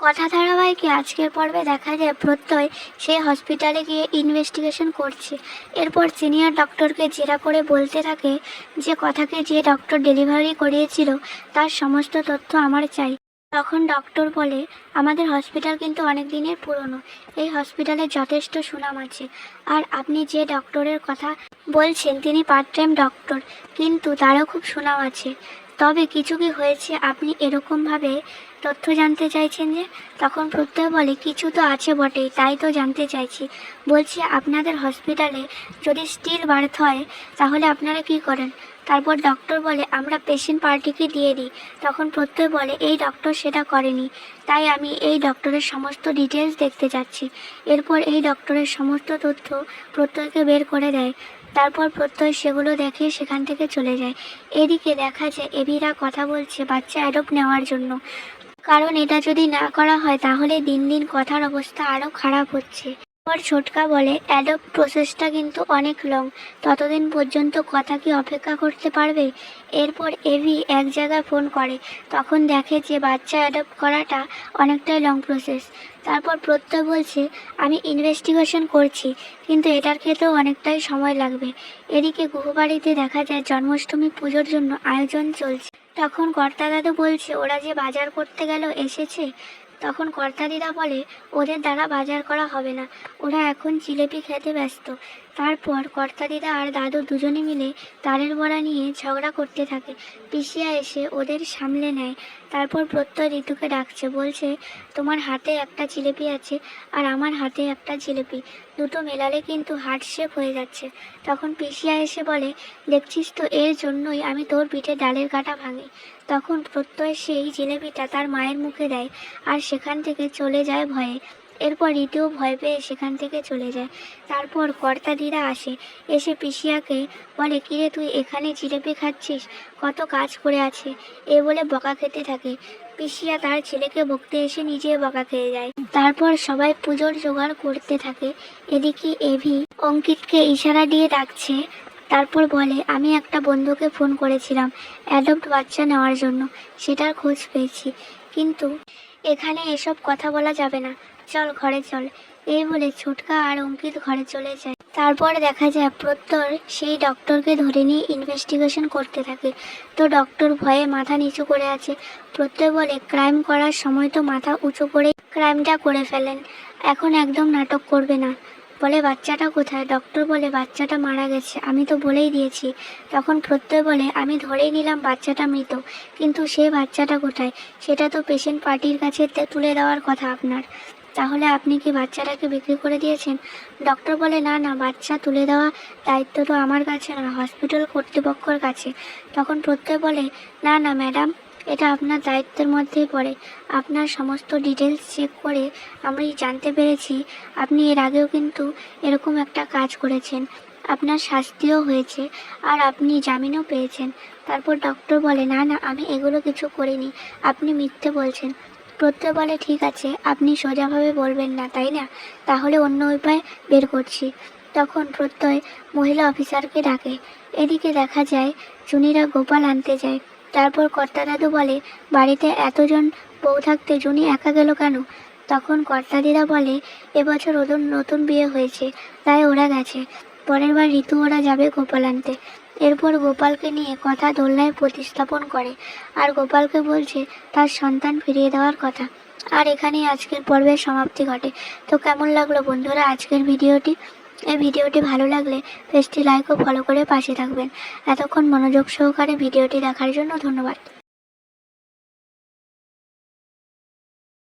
কথা ধারাবাহিকে আজকের পর্বে দেখা যায় প্রত্যয় সেই হসপিটালে গিয়ে ইনভেস্টিগেশন করছে। এরপর সিনিয়র ডক্টরকে জেরা করে বলতে থাকে যে কথাকে যে ডক্টর ডেলিভারি করিয়েছিল, তার সমস্ত তথ্য আমার চাই। তখন ডক্টর বলে, আমাদের হসপিটাল কিন্তু অনেক দিনের পুরনো। এই হসপিটালে যথেষ্ট সুনাম আছে। আর আপনি যে ডক্টরের কথা বলছেন, তিনি পার্ট টাইম ডক্টর কিন্তু তারও খুব সুনাম আছে। তবে কিছু কি হয়েছে? আপনি এরকমভাবে তথ্য জানতে চাইছেন যে? তখন প্রত্যয় বলে, কিছু তো আছে বটেই, তাই তো জানতে চাইছি। বলছি, আপনাদের হসপিটালে যদি স্টিল বার্থ হয়, তাহলে আপনারা কি করেন? তারপর ডক্টর বলে, আমরা পেশেন্ট পার্টিকে দিয়ে দিই। তখন প্রত্যয় বলে, এই ডক্টর সেটা করেনি, তাই আমি এই ডক্টরের সমস্ত ডিটেলস দেখতে যাচ্ছি। এরপর এই ডক্টরের সমস্ত তথ্য প্রত্যয়কে বের করে দেয়। তারপর প্রত্যয় সেগুলো দেখে সেখান থেকে চলে যায়। এদিকে দেখা যায় এবিরা কথা বলছে বাচ্চা অ্যাডপ্ট নেওয়ার জন্য। কারণ এটা যদি না করা হয় তাহলে দিন দিন কথার অবস্থা আরও খারাপ হচ্ছে। পর ছোটকা বলে অ্যাডপ্ট প্রসেসটা কিন্তু অনেক লং। ততদিন পর্যন্ত কথা কি অপেক্ষা করতে পারবে? এরপর এভি এক জায়গায় ফোন করে। তখন দেখে যে বাচ্চা অ্যাডপ্ট করাটা অনেকটাই লং প্রসেস। তারপর প্রত্যয় বলছে, আমি ইনভেস্টিগেশন করছি, কিন্তু এটার ক্ষেত্রেও অনেকটাই সময় লাগবে। এদিকে গুহবাড়িতে দেখা যায় জন্মাষ্টমী পুজোর জন্য আয়োজন চলছে। তখন কর্তা দাদু বলছে, ওরা যে বাজার করতে গেল, এসেছে? তখন কর্তাদিরা বলে, ওদের দ্বারা বাজার করা হবে না। ওরা এখন জিলেপি খেতে ব্যস্ত। তারপর কর্তাদিদা আর দাদু দুজনে মিলে তারের বড়া নিয়ে ঝগড়া করতে থাকে। পিসিয়া এসে ওদের সামলে নেয়। তারপর প্রত্যয় ঋতুকে ডাকছে, বলছে, তোমার হাতে একটা জিলেপি আছে আর আমার হাতে একটা জিলেপি। দুটো মেলালে কিন্তু হার্ট শেপ হয়ে যাচ্ছে। তখন পিসিয়া এসে বলে, দেখছিস তো, এর জন্যই আমি তোর পিঠে ডালের কাটা ভাঙি। তখন প্রত্যয় সেই জিলেপিটা তার মায়ের মুখে দেয় আর সেখান থেকে চলে যায় ভয়ে। এরপর ঋতুও ভয় পেয়ে সেখান থেকে চলে যায়। তারপর কর্তাদিরা আসে। এসে পিসিয়াকে বলে, কিরে, তুই এখানে জিলেপি খাচ্ছিস? কত কাজ করে আছে? এ বলে বকা খেতে থাকে। পিসিয়া তার ছেলেকে বকতে এসে নিজে বকা খেয়ে যায়। তারপর সবাই পুজোর জোগাড় করতে থাকে। এদিকে এভি অঙ্কিতকে ইশারা দিয়ে ডাকছে। তারপর বলে, আমি একটা বন্ধুকে ফোন করেছিলাম। অ্যাডপ্ট বাচ্চা নেওয়ার জন্য। সেটার খোঁজ পেয়েছি। কিন্তু এখানে এসব কথা বলা যাবে না। চল ঘরে চল। এই বলে ছুটকা আর অঙ্কিত ঘরে চলে যায়। তারপর দেখা যায় প্রত্যর সেই ডক্টরকে ধরে নিয়ে ইনভেস্টিগেশন করতে থাকে। তো ডক্টর ভয়ে মাথা নিচু করে আছে। প্রত্যয় বলে ক্রাইম করার সময় তো মাথা উঁচু করে ক্রাইমটা করে ফেলেন। এখন একদম নাটক করবে না। বলে বাচ্চাটা কোথায়? ডক্টর বলে বাচ্চাটা মারা গেছে। আমি তো বলেই দিয়েছি। তখন প্রত্যয় বলে, আমি ধরেই নিলাম বাচ্চাটা মৃত। কিন্তু সে বাচ্চাটা কোথায়? সেটা তো পেশেন্ট পার্টির কাছে তুলে দেওয়ার কথা আপনার। তাহলে আপনি কি বাচ্চাটাকে বিক্রি করে দিয়েছেন? ডক্টর বলে, না না, বাচ্চা তুলে দেওয়া দায়িত্ব তো আমার কাছে না হসপিটাল কর্তৃপক্ষর কাছে। তখন প্রত্যয় বলে, না না ম্যাডাম এটা আপনার দায়িত্বের মধ্যেই পড়ে। আপনার সমস্ত ডিটেলস চেক করে আমি জানতে পেরেছি। আপনি এর আগেও কিন্তু এরকম একটা কাজ করেছেন। আপনার শাস্তিও হয়েছে আর আপনি জামিনও পেয়েছেন। তারপর ডক্টর বলে, না না, আমি এগুলো কিছু করিনি। আপনি মিথ্যে বলছেন। প্রত্যয় বলে, ঠিক আছে, আপনি সোজাভাবে বলবেন না, তাই না? তাহলে অন্য উপায় বের করছি। তখন প্রত্যয় মহিলা অফিসারকে ডাকে। এদিকে দেখা যায়, চুনিরা গোপাল আনতে যায়। তারপর কর্তা দাদু বলে, বাড়িতে এতজন বউ থাকতে জুনি একা গেল কেন? তখন কর্তাদিরা বলে এবছর ওদের নতুন বিয়ে হয়েছে, তাই ওরা গেছে। পরের বার ঋতু ওরা যাবে গোপাল আনতে। এরপর গোপালকে নিয়ে কথা দোলনায় প্রতিস্থাপন করে। আর গোপালকে বলছে, তার সন্তান ফিরিয়ে দেওয়ার কথা। আর এখানেই আজকের পর্বের সমাপ্তি ঘটে। তো কেমন লাগল বন্ধুরা আজকের ভিডিওটি? এই ভিডিওটি ভালো লাগলে পেজটি লাইক ও ফলো করে পাশে থাকবেন। এতক্ষণ মনোযোগ সহকারে ভিডিওটি দেখার জন্য ধন্যবাদ।